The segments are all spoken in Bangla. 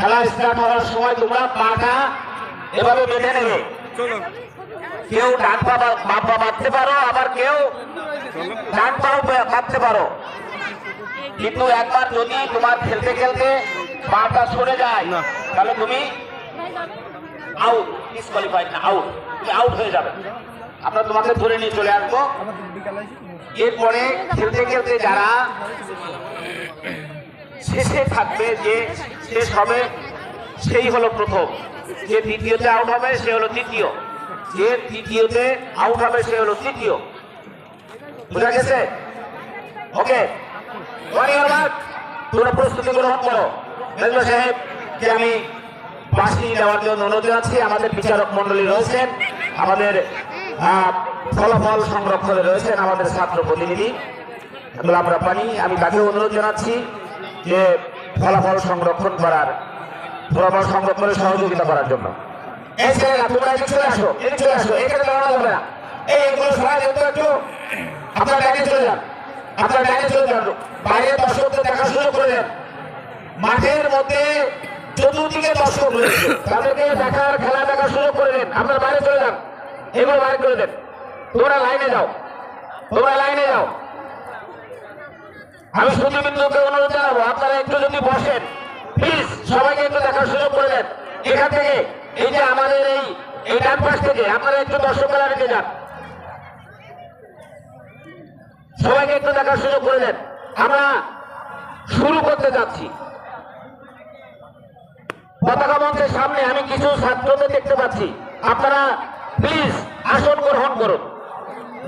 খেলা স্টার্ট হওয়ার সময় তোমরা পাটা এভাবে বেঁধে নেবে। কেউ ডান পা পা বাঁধতে পারো আবার কেউ ডান পাও বা- বাঁধতে পারো। কিন্তু একবার যদি তোমার খেলতে খেলতে পাটা সরে যায় তাহলে তুমি আউট ডিসকোয়ালিফাইড না আউট তুমি আউট হয়ে যাবে। আমরা তোমাকে ধরে নিয়ে চলে আসব। এরপরে খেলতে খেলতে যারা শেষে থাকবে যে শেষ হবে, সেই হলো প্রথম। যে দ্বিতীয়তে আউট হবে, সে হলো তৃতীয়। যে তৃতীয়তে আউট হবে, সে হলো তৃতীয়। বুঝা গেছে? ওকে। তোমরা প্রস্তুতি গ্রহণ করো। মেজবা সাহেব, যে আমি বাসি দেওয়ার জন্য অনুরোধ জানাচ্ছি, আমাদের বিচারক মন্ডলী রয়েছেন, আমাদের ফলাফল সংরক্ষণে রয়েছেন আমাদের ছাত্র প্রতিনিধি। গোলাম রাব্বানি আমি তাকে অনুরোধ জানাচ্ছি। যে ফলাফল সংরক্ষণ করার, ফলাফল সংরক্ষণে সহযোগিতা করার জন্য। চলে চলে এই আপনার চলে যান, আপনার মধ্যে চতুর্দিকে দেখার, খেলা দেখার করে আপনার বাইরে চলে এগুলো করে দেন। লাইনে যাও লাইনে যাও। আমি সুদীবিন্দুকে অনুরোধ আপনারা একটু যদি বসেন প্লিজ সবাইকে একটু দেখার সুযোগ করে দেন। এখান থেকে, এই যে আমাদের এই এই ডান পাশ থেকে, আপনারা একটু দর্শকেরা রেখে যান। সবাইকে একটু দেখার সুযোগ করে দেন। আমরা শুরু করতে যাচ্ছি। পতাকা মঞ্চের সামনে আমি কিছু ছাত্রদের দেখতে পাচ্ছি। আপনারা প্লিজ আসন গ্রহণ করুন।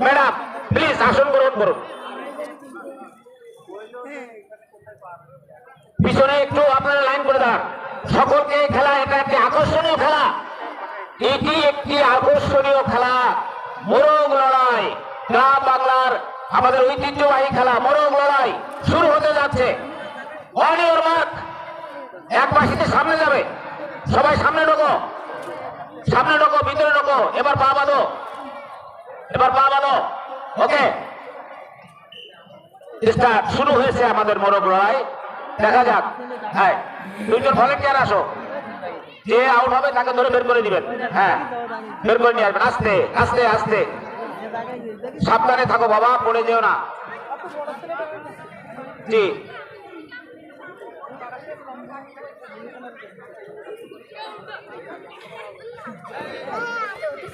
ম্যাডাম প্লিজ আসন গ্রহণ করুন। পিছনে একটু আপনারা লাইন করে দাঁড়ান। সকলকে খেলা এটা একটি আকর্ষণীয় খেলা। এটি একটি আকর্ষণীয় খেলা। মোরগ লড়াই। গ্রাম বাংলার আমাদের ঐতিহ্যবাহী খেলা, মোরগ লড়াই শুরু হতে যাচ্ছে। অনিয়র এক পাশিতে সামনে যাবে। সবাই সামনে ঢোকো। সামনে ঢোকো, ভিতরে ঢোকো। এবার পা বাঁধো। এবার পা বাঁধো। ওকে স্টার্ট শুরু হয়েছে আমাদের মোরগ লড়াই। দেখা যাক। হ্যাঁ দুইজন ভলেন্টিয়ার আসো। যে আউট হবে তাকে ধরে বের করে দিবেন। হ্যাঁ বের করে নিয়ে আসবেন। আস্তে আস্তে আস্তে। সাবধানে থাকো বাবা, পড়ে যেও না। জি।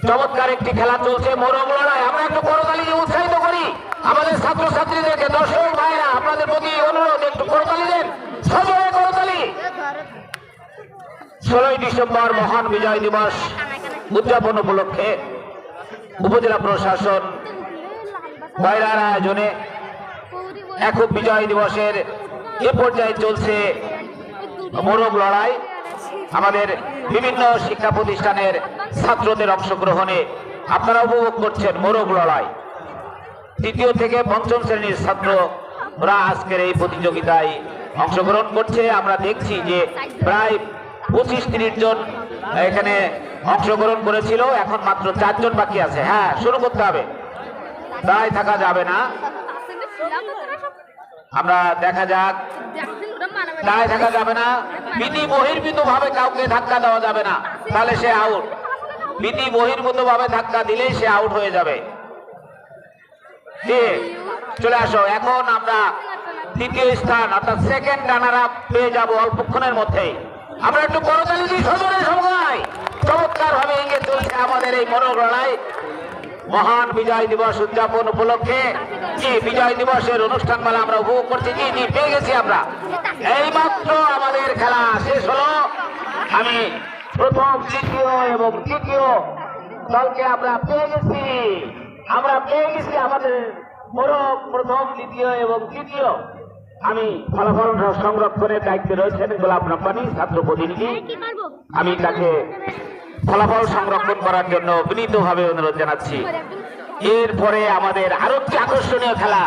চমৎকার একটি খেলা চলছে মোরগ লড়াই আমরা একটু করতালি উৎসাহিত করি। আমাদের ছাত্রছাত্রীদেরকে, দর্শক ভাইরা, আপনাদের প্রতি অনুরোধ, একটু করতালি দেন। করতালি। ষোলোই ডিসেম্বর মহান বিজয় দিবস উদযাপন উপলক্ষে উপজেলা প্রশাসন বাইরার আয়োজনে একক বিজয় দিবসের এ পর্যায়ে চলছে মোরগ লড়াই। আমাদের বিভিন্ন শিক্ষা প্রতিষ্ঠানের ছাত্রদের অংশগ্রহণে আপনারা উপভোগ করছেন মোরগ লড়াই। তৃতীয় থেকে পঞ্চম শ্রেণির ছাত্ররা আজকের এই প্রতিযোগিতায় অংশগ্রহণ করছে। আমরা দেখছি যে প্রায় পঁচিশ তিরিশ জন এখানে অংশগ্রহণ করেছিল, এখন মাত্র চারজন বাকি আছে। হ্যাঁ শুরু করতে হবে। দায় থাকা যাবে না। আমরা দেখা যাক। দায় থাকা যাবে না। বিধি বহির্ভূত ভাবে কাউকে ধাক্কা দেওয়া যাবে না। তাহলে সে আউট বিধি বহির্ভূত ভাবে ধাক্কা দিলেই সে আউট হয়ে যাবে। চলে আসো। এখন আমরা দ্বিতীয় স্থান অর্থাৎ সেকেন্ড রানার আপ পেয়ে যাব অল্পক্ষণের মধ্যেই। আমরা একটু করতালি দিই সজনে সবাই। চমৎকার ভাবে এগিয়ে চলছে আমাদের এই লড়াই মহান বিজয় দিবস উদযাপন উপলক্ষে জি বিজয় দিবসের অনুষ্ঠান মালা আমরা উপভোগ করছি, জি জি, পেয়ে গেছি আমরা। এই মাত্র আমাদের খেলা শেষ হলো। আমি প্রথম, দ্বিতীয় এবং তৃতীয় দলকে আমরা পেয়ে গেছি। আমরা পেয়ে গেছি আমাদের মোরগ, প্রথম, দ্বিতীয় এবং তৃতীয়। আমি ফলাফল সংরক্ষণের দায়িত্বে রয়েছেন গোলাপ রব্বানি, ছাত্র প্রতিনিধি। আমি তাকে ফলাফল সংরক্ষণ করার জন্য বিনীতভাবে অনুরোধ জানাচ্ছি। এরপরে আমাদের আরও একটি আকর্ষণীয় খেলা।